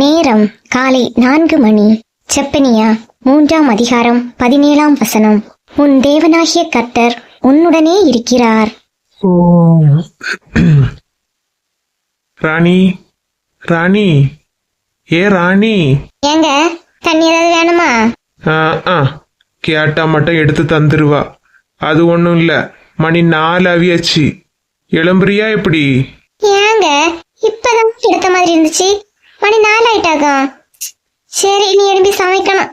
நேரம் காலை நான்கு மணி. செப்பனியா மூன்றாம் அதிகாரம் பதினேழாம் வசனம். உன் தேவனாகிய கர்த்தர் உன்னுடனே இருக்கிறார். ராணி ராணி. ஏ ராணி? ஏங்க தண்ணி ஏதாவது வேணுமா? ஆ கேட்டா மட்டும் எடுத்து தந்துருவா. அது ஒன்றும் இல்லை. மணி நாலு அவியாச்சு எழும்புறியா எப்படி ஏங்க இப்பதான் எடுத்த மாதிரி இருந்துச்சு. மணி நாலு ஆயிட்டாகும் சரி நீ எழுப்பி சமைக்கணும்.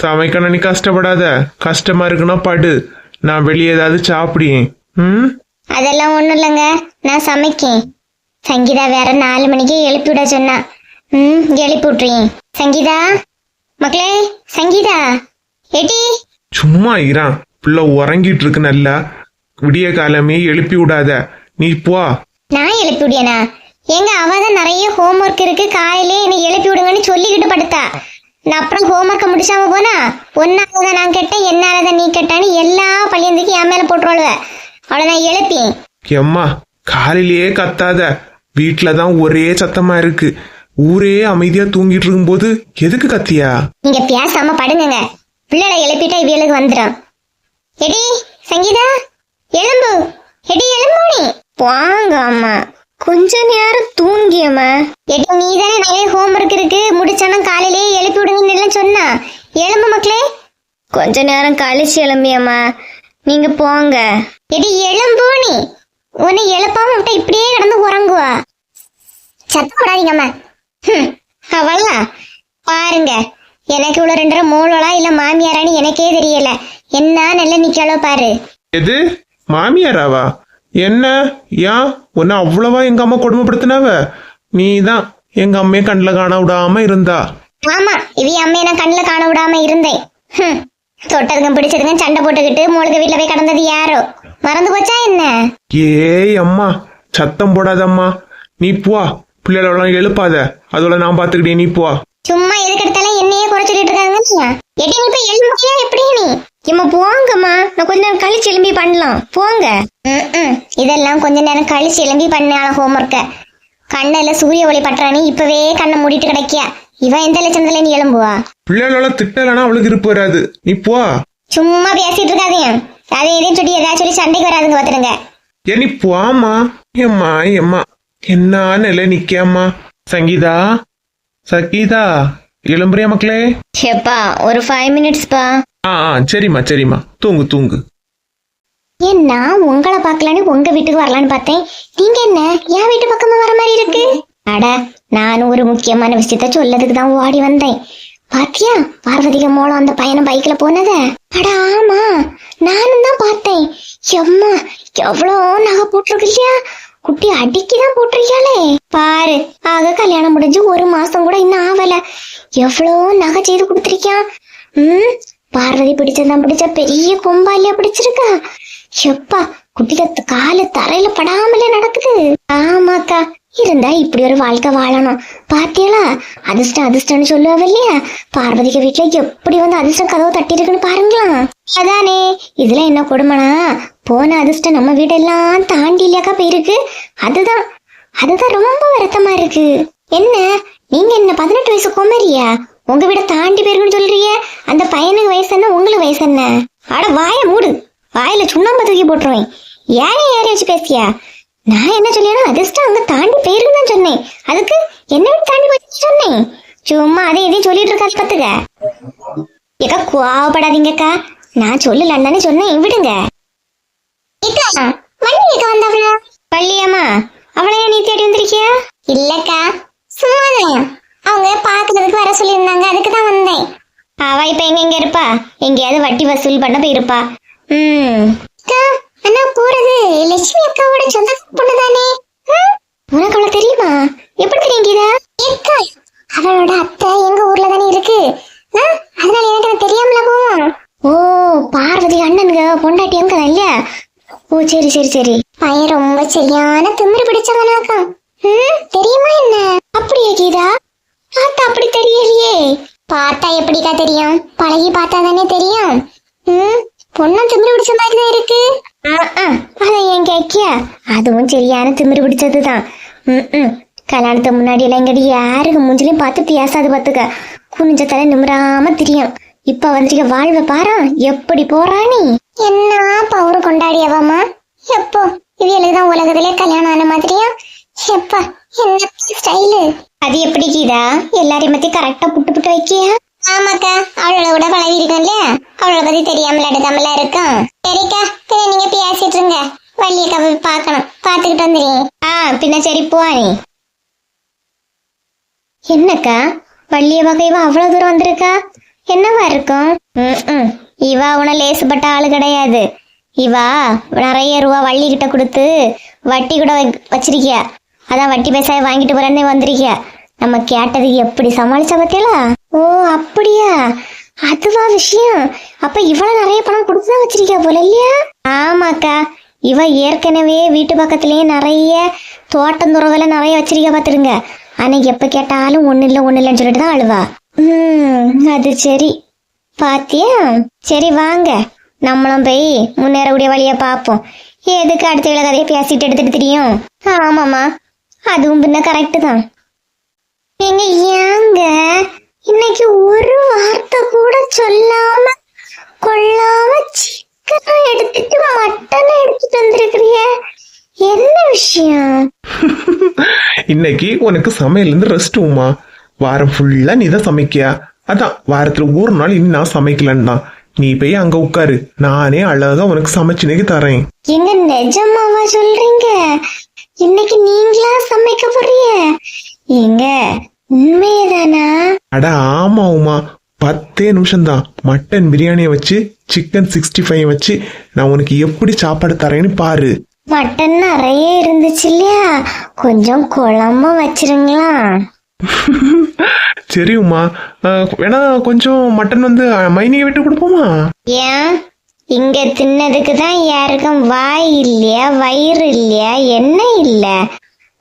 சமைக்கணும் நீ கஷ்டப்படாத. கஷ்டமா இருக்குன்னா படு. நான் வெளியே ஏதாவது சாப்பிடியேன் ம்? அதெல்லாம் ஒண்ணும் இல்லைங்க. நான் சமைக்கேன். சங்கீதா வேற நாலு மணிக்கு எழுப்பி விட சொன்னா. ம் எழுப்பி விட்டுறேன் சங்கீதா? மக்களே சங்கீதா? ஏடி சும்மா இறான் பிள்ளை உறங்கிட்டு இருக்கு நல்லா. விடிய காலமே எழுப்பி விடாத. நீ போ. நான் எழுப்பி விடியனா எங்க அவ தான் நிறைய ஹோம்ஒர்க் இருக்கு. காலையிலே என்னை எழுப்பி விடுங்கன்னு சொல்லிக்கிட்டு படுத்தா. நான் அப்புறம் ஹோம்ஒர்க்கை முடிச்சாம போனா ஒன்னாலதான் நான் கேட்டேன் என்னாலதான் நீ கேட்டான்னு எல்லா பள்ளியந்துக்கு என் மேல போட்டுருவாளுவ. அவளை நான் எழுப்பேன். எம்மா காலையிலேயே கத்தாத. வீட்டுல தான் ஒரே சத்தமா இருக்கு. ஊரே அமைதியா தூங்கிட்டு இருக்கும்போது எதுக்கு கத்தியா? நீங்க பேசாம படுங்கங்க. பிள்ளைகளை எழுப்பிட்டா இவளுக்கு வந்துடும் எடி சங்கீதா எலும்பு எடி எலும்பு நீ. வாங்க அம்மா. கொஞ்ச நேரம் தூங்கியம்மா. எடி நீ தானே நிறைய ஹோம்ஒர்க் இருக்கு. முடிச்சானா காலையிலேயே எழுப்பி விடுங்கன்னு எல்லாம் சொன்னா. எலும்பு மக்களே. கொஞ்ச நேரம் கழிச்சு எழும்பியம்மா. நீங்க போங்க. எடி எலும்பு நீ. உன்னை எழுப்பாம விட்டா இப்படியே கிடந்து உறங்குவா. சத்தம் போடாதீங்கம்மா. ஹம், அவளா பாருங்க. எனக்கு இவ்வளவு ரெண்டரை மூலோளா இல்ல மாமியாரான்னு எனக்கே தெரியல. என்ன நல்ல நிக்கலோ பாரு. எது? மாமியாராவா? என்ன? ஏன் உன்னை அவ்வளவா எங்க அம்மா கொடுமைப்படுத்தினாவ? நீ தான் எங்க அம்மையை கண்ணில் காண விடாம இருந்தா. ஆமா இவி அம்மையை நான் கண்ணுல காண விடாம இருந்தேன். தொட்டதுங்க பிடிச்சதுங்க சண்டை போட்டுக்கிட்டு மூளுக வீட்டுல போய் கடந்தது யாரோ? மறந்து போச்சா என்ன? ஏய் அம்மா சத்தம் போடாதம்மா. நீ போ பிள்ளைகளெல்லாம் எழுப்பாத. அதோட நான் பாத்துக்கிட்டே நீ போ. சும்மா எதுக்கு எடுத்தாலும் என்னையே குறை சொல்லிட்டு இருக்காங்க எட்டி நீ போய் எழும்பியா எப்படி நீ? இம்மா போங்கம்மா. நான் கொஞ்ச நேரம் கழிச்சு எழும்பி பண்ணலாம். போங்க. ம்ம். இதெல்லாம் கொஞ்ச நேரம் கழிச்சு எழும்பி பண்ணால ஹோம்ஒர்க்க கண்ணுல சூரிய ஒளி பற்றானி இப்பவே கண்ணை மூடிட்டு கிடைக்கியா? இவன் எந்த லட்சணத்துல நீ எழும்புவா? பிள்ளைகளெல்லாம் திட்டலைன்னா அவளுக்கு இருப்பு வராது. நீ போ. சும்மா பேசிட்டு இருக்காதீங்க. அதே இதையும் சொல்லி ஏதாவது சொல்லி சண்டைக்கு வராதுங்க பாத்துருங்க ஏ நீ போம்மா. எம்மா எம்மா என்ன நிலை நிக்காம்மா சங்கீதா? சங்கீதா? எழும்புறியா மக்களே? சேப்பா ஒரு ஃபைவ் மினிட்ஸ்ப்பா ஆ ஆ சரிம்மா சரிம்மா. தூங்கு தூங்கு. ஏன் நான் உங்களை பார்க்கலான்னு உங்க வீட்டுக்கு வரலான்னு பார்த்தேன். நீங்க என்ன? என் வீட்டு பக்கமா வர மாதிரி இருக்கு? அட நானும் ஒரு முக்கியமான விஷயத்த சொல்லதுக்கு தான் ஓடி வந்தேன். பாத்தியா? பார்வதிக மூலம் அந்த பையனும் பைக்ல போனத? அட ஆமா. நானும் தான் பார்த்தேன். எம்மா எவ்வளோ நகை போட்டிருக்கு இல்லையா குட்டி அடிக்கிதான் போட்டிருக்காளே பாரு ஆக கல்யாணம் முடிஞ்சு ஒரு மாசம் கூட இன்னும் ஆவல. எவ்வளோ நகை செய்து கொடுத்துருக்கான் ம் பார்வதி பிடிச்சதான் பிடிச்ச பெரிய கொம்பாலியா பிடிச்சிருக்கா. எப்பா குட்டிக்கு காலு தரையில படாமலே நடக்குது. ஆமாக்கா இருந்தா இப்படி ஒரு வாழ்க்கை வாழணும். பாத்தியலா? அதிர்ஷ்டம் அதிர்ஷ்டம்னு சொல்லுவா இல்லையா பார்வதிக்கு வீட்டுல எப்படி வந்து அதிர்ஷ்டம் கதவு தட்டி இருக்குன்னு பாருங்களா? அதானே இதுல என்ன கொடுமனா போன அதிர்ஷ்டம் நம்ம வீடெல்லாம் தாண்டி இல்லையாக்கா போயிருக்கு? அதுதான். அதுதான் ரொம்ப வருத்தமா இருக்கு. என்ன? நீங்க என்ன பதினெட்டு வயசு குமரியா? உங்க வீட தாண்டி போயிருக்குன்னு சொல்றீங்க. அந்த பையனுக்கு வயசு என்ன உங்களுக்கு வயசு என்ன? அட வாய மூடு. வாயில சுண்ணாம்பு தூக்கி போட்டுருவேன். ஏன் ஏறி வச்சு பேசியா? நான் என்ன சொல்லியானோ அதிர்ஷ்டம் அங்க தாண்டி போயிருக்குன்னு தான் சொன்னேன். அதுக்கு என்ன விட்டு தாண்டி போச்சு சொன்னேன். சும்மா அதை இதையும் சொல்லிட்டு இருக்காது பத்துக்க ஏக்கா கோவப்படாதீங்கக்கா. நான் சொல்லலன்னு சொன்னேன். விடுங்க. ஏக்கா வள்ளி வந்தவளா? வள்ளியம்மா அவளை நீ தேடி வந்திருக்கியா? இல்லக்கா சும்மாதான் அவங்க பாக்குறதுக்கு வர சொல்லியிருந்தாங்க. அதுக்கு தான் வந்தேன். அவ இப்ப எங்க எங்க இருப்பா? எங்கேயாவது வட்டி வசூல் பண்ண போயிருப்பா. ம். அண்ணா போறது. லட்சுமி அக்காவோட சொந்த பொண்ணு தானே உனக்கு அவளை தெரியுமா? எப்படி தெரியும் கீதா? அக்கா அவளோட அத்தை எங்க ஊர்ல தானே இருக்கு? அதனால எனக்கு அது தெரியாமல போவோம் ஓ பார்வதி அண்ணனுங்க பொண்டாட்டி எங்க இல்லையா? ஓ சரி சரி சரி. பையன் ரொம்ப சரியான திமிரு பிடிச்சவனாக்கா தெரியுமா என்ன? அப்படியே கீதா? பார்த்தா அப்படி தெரியலையே. பார்த்தா எப்படிக்கா தெரியும்? பழகி பார்த்தா தானே தெரியும். ம்? பொண்ணும் திமிரு பிடிச்ச மாதிரி தான் இருக்கு. ஆ, ஆ, அதை ஏன் கேக்கியா அதுவும் சரியான திமிரு பிடிச்சதுதான். ம் ம். கல்யாணத்துக்கு முன்னாடி எல்லாம் இங்கடி யாருக்கு மூஞ்சிலையும் பார்த்து பேசாது பார்த்துக்க. குனிஞ்ச தலை நிமிராம தெரியும். இப்ப வந்துருக்க வாழ்வை பாரா. எப்படி போறா நீ? என்ன பவுர் கொண்டாடியவாமா எப்போ? இவளுக்கு தான் உலகத்திலே கல்யாணம் ஆன மாதிரியா? எப்பா என்ன ஸ்டைலு அது எப்படி கீதா? எல்லாரையும் பத்தி கரெக்டா புட்டு புட்டு வைக்கியா? ஆமாக்கா அவளோட கூட பழகி இருக்கோம் இல்லையா? அவளை பத்தி தெரியாமல தமிழா இருக்கும் சரிக்கா பின்ன நீங்க பேசிட்டு இருங்க. வள்ளியக்கா போய் பார்க்கணும். பார்த்துக்கிட்டு வந்துடுங்க ஆ பின்ன சரி போவா நீ. என்னக்கா? வள்ளிய வகை இவ அவ்வளவு தூரம் வந்திருக்கா? என்னவா இருக்கும்? ம் இவா உன லேசுப்பட்ட ஆளு கிடையாது. இவா நிறைய ரூபா வள்ளி கிட்ட கொடுத்து வட்டி கூட வச்சிருக்கியா? அதான் வட்டி பைசா வாங்கிட்டு போறேன்னு வந்திருக்கியா? நம்ம கேட்டதுக்கு எப்படி சமாளிச்ச பத்தியலா? ஓ அப்படியா? அதுவா விஷயம். அப்ப இவ்வளவு நிறைய பணம் கொடுத்துதான் வச்சிருக்கா போல இல்லையா? ஆமாக்கா. இவ ஏற்கனவே வீட்டு பக்கத்துலயே நிறைய தோட்டம் துறவெல்லாம் நிறைய வச்சிருக்க பாத்துருங்க ஆனா எப்ப கேட்டாலும் ஒண்ணு இல்ல ஒண்ணு இல்லைன்னு சொல்லிட்டு தான் அழுவா. ம் அது சரி. பாத்தியா? சரி வாங்க. நம்மளும் போய் முன்னேறக்கூடிய வழியை பார்ப்போம். எதுக்கு அடுத்த வேலை கதையை பேசிட்டு எடுத்துட்டு தெரியும்? ஆமாம்மா. அதுவும் பின்ன கரெக்டு தான். நீங்க ஏங்க? இன்னைக்கு ஒரு வார்த்தை கூட சொல்லாம கொள்ளாம சிக்கனை எடுத்துட்டு மட்டனை எடுத்துட்டு வந்திருக்கிறீங்க என்ன விஷயம்? இன்னைக்கு உனக்கு சமையல இருந்து ரெஸ்ட் உமா? வாரம் ஃபுல்லா நீ தான் சமைக்கியா? அதான் வாரத்துல ஒரு நாள் இனி நான் சமைக்கலன்னு. தான் நீ போய் அங்க உட்காரு. நானே அழகா உனக்கு சமைச்சுனேக்கு தரேன். எங்க நிஜமாவா சொல்றீங்க? இன்னைக்கு நீங்களா சமைக்க போறீங்க? எங்க உண்மையதானா? அட ஆமா உமா. பத்தே நிமிஷம் தான் மட்டன் பிரியாணியை வச்சு சிக்கன் சிக்ஸ்டி ஃபைவ் வச்சு நான் உனக்கு எப்படி சாப்பாடு தரேன்னு பாரு. மட்டன் நிறைய இருந்துச்சு இல்லையா? கொஞ்சம் குழம்பு வச்சிருங்களா? சரி உமா. வேணா கொஞ்சம் மட்டன் வந்து மைனியை விட்டு கொடுப்போமா? ஏன்? இங்க தின்னதுக்கு தான் யாருக்கும் வாய் இல்லையா? வயிறு இல்லையா? என்ன இல்ல.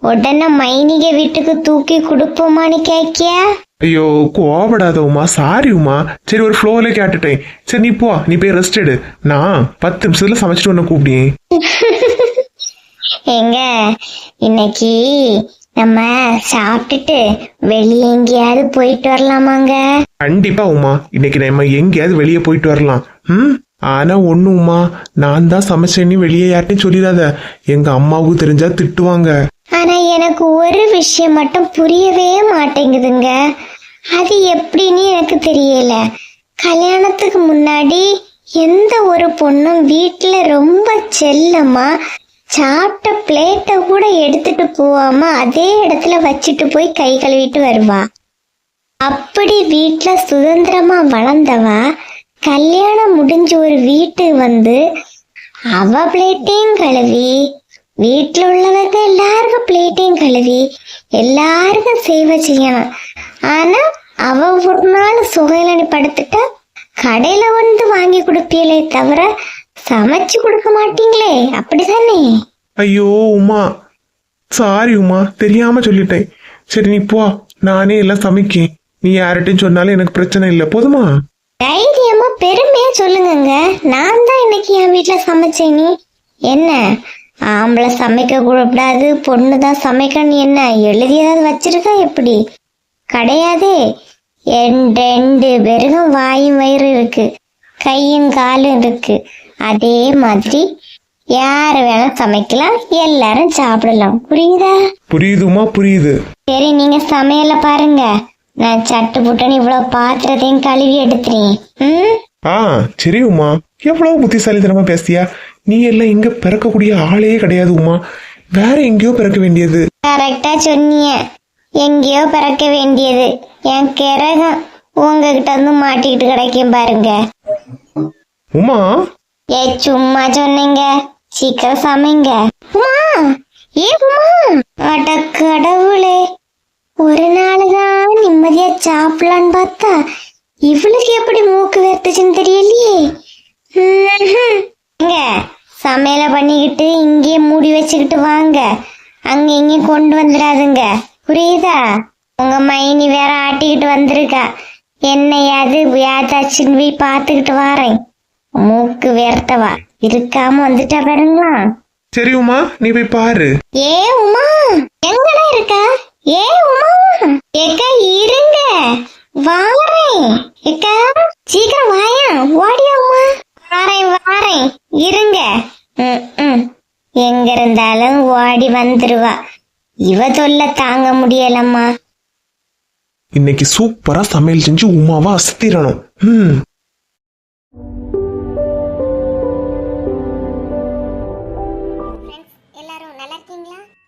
உடனே மைனிக வீட்டுக்கு தூக்கி கொடுப்போமான்னு கேக்கியா? ஐயோ கோபப்படாத உமா சாரி உமா. சரி ஒரு ஃப்ளோல கேட்டுட்டேன். சரி நீ போ நீ போய் ரெஸ்ட் எடு. நான் பத்து நிமிஷத்துல சமைச்சிட்டு உன்னை கூப்பிடியேன் எங்க இன்னைக்கு நம்ம சாப்பிட்டுட்டு வெளியே எங்கேயாவது போயிட்டு வரலாமாங்க? கண்டிப்பா உமா. இன்னைக்கு நம்ம எங்கேயாவது வெளியே போயிட்டு வரலாம். ம்? ஆனா ஒண்ணு உமா நான் தான் சமைச்சேன்னு வெளியே யார்ட்டையும் சொல்லிடாத. எங்க அம்மாவுக்கு தெரிஞ்சா திட்டுவாங்க. ஆனா எனக்கு ஒரு விஷயம் மட்டும் புரியவே மாட்டேங்குதுங்க. அது எப்படின்னு எனக்கு தெரியல. கல்யாணத்துக்கு முன்னாடி எந்த ஒரு பொண்ணும் வீட்டுல ரொம்ப செல்லமா சாப்பிட்ட பிளேட்டை கூட எடுத்துட்டு போகாம அதே இடத்துல வச்சுட்டு போய் கை கழுவிட்டு வருவா. அப்படி வீட்டில் சுதந்திரமா வளர்ந்தவா கல்யாணம் முடிஞ்ச ஒரு வீட்டுக்கு வந்து அவ பிளேட்டையும் கழுவி வீட்டில் உள்ளவங்க எல்லாருக்கும் பிளேட்டையும் கழுவி எல்லாருக்கும் சேவை செய்யணும். ஆனா அவ ஒரு நாள் சுகையிலனி படுத்துட்டா கடையில வந்து வாங்கி கொடுப்பீங்களே தவிர சமைச்சு கொடுக்க மாட்டீங்களே. அப்படிதானே? ஐயோ உமா. சாரி உமா. தெரியாம சொல்லிட்டேன். சரி நீ போ. நானே எல்லாம் சமைக்கேன். நீ யார்கிட்டயும் சொன்னாலும் எனக்கு பிரச்சனை இல்லை. போதுமா? தைரியமா பெருமையா சொல்லுங்கங்க. நான் தான் இன்னைக்கு என் வீட்டுல சமைச்சேன் நீ. என்ன? ஆம்பளை சமைக்க கூடாது பொண்ணு தான் சமைக்கணும் என்ன? எழுதி ஏதாவது வச்சிருக்கா எப்படி? கிடையாதே. ரெண்டு பேருக்கும் வாயும் வயிறு இருக்கு. கையும் காலும் இருக்கு. அதே மாதிரி யார் வேணாலும் சமைக்கலாம் எல்லாரும் சாப்பிடலாம். புரியுதா? புரியுதுமா புரியுது. சரி நீங்க சமையல பாருங்க. நான் சட்டு புட்டுன்னு இவ்வளவு பாத்திரத்தையும் கழுவி எடுத்துறேன். ம்? ஆ சரி உமா. எவ்வளவு புத்திசாலித்தனமா பேசியா நீ எல்லாம் இங்க பிறக்கக்கூடிய ஆளே கிடையாது உமா. வேற எங்கேயோ பிறக்க வேண்டியது. கரெக்டா சொன்னீங்க எங்கேயோ பிறக்க வேண்டியது. என் கிரகம் உங்ககிட்ட வந்து மாட்டிக்கிட்டு கிடைக்கும் பாருங்க. உமா. ஏ சும்மா சொன்னீங்க. சீக்கிரம் சமைங்க. உமா ஏ உமா. அட கடவுளே. ஒரு நாளுதான் நிம்மதியா சாப்பிடலான்னு பார்த்தா இவளுக்கு எப்படி மூக்கு வேர்த்துச்சுன்னு தெரியலையே. ம்ஹும். சமையலை பண்ணிக்கிட்டு இங்கேயே மூடி வச்சுக்கிட்டு வாங்க. அங்க இங்கேயும் கொண்டு வந்துடாதுங்க. புரியுதா? உங்க மைனி வேற ஆட்டிக்கிட்டு வந்திருக்கா. என்ன யாது ஏதாச்சுன்னு போய் பார்த்துக்கிட்டு வாரேன். மூக்கு வேர்த்தவா இருக்காம வந்துட்டா பாருங்களா. சரி உமா நீ போய் பாரு. ஏ உமா எங்கடா இருக்க? ஏ உமா எக்கா இருங்க. வாரேன். எக்கா சீக்கிரம் வாயா. ஓடியா. வாரேன் வாரேன். இருங்க. எங்க இருந்தாலும் ஓடி வந்துருவா. இவ தொல்ல தாங்க முடியலம்மா. இன்னைக்கு சூப்பரா சமையல் செஞ்சு உமாவை அசத்திரணும் எல்லாரும் நல்லா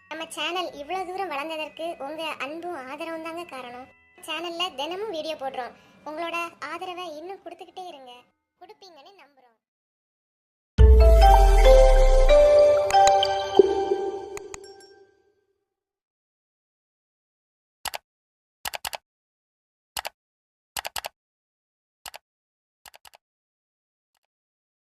நம்ம சேனல் இவ்வளவு தூரம் வளர்ந்ததற்கு உங்க அன்பும் ஆதரவும் தாங்க காரணம். சேனல்ல தினமும் வீடியோ போடுறோம். உங்களோட ஆதரவை இன்னும் கொடுத்துக்கிட்டே இருங்க. கொடுப்பீங்கன்னு நம்புறோம்.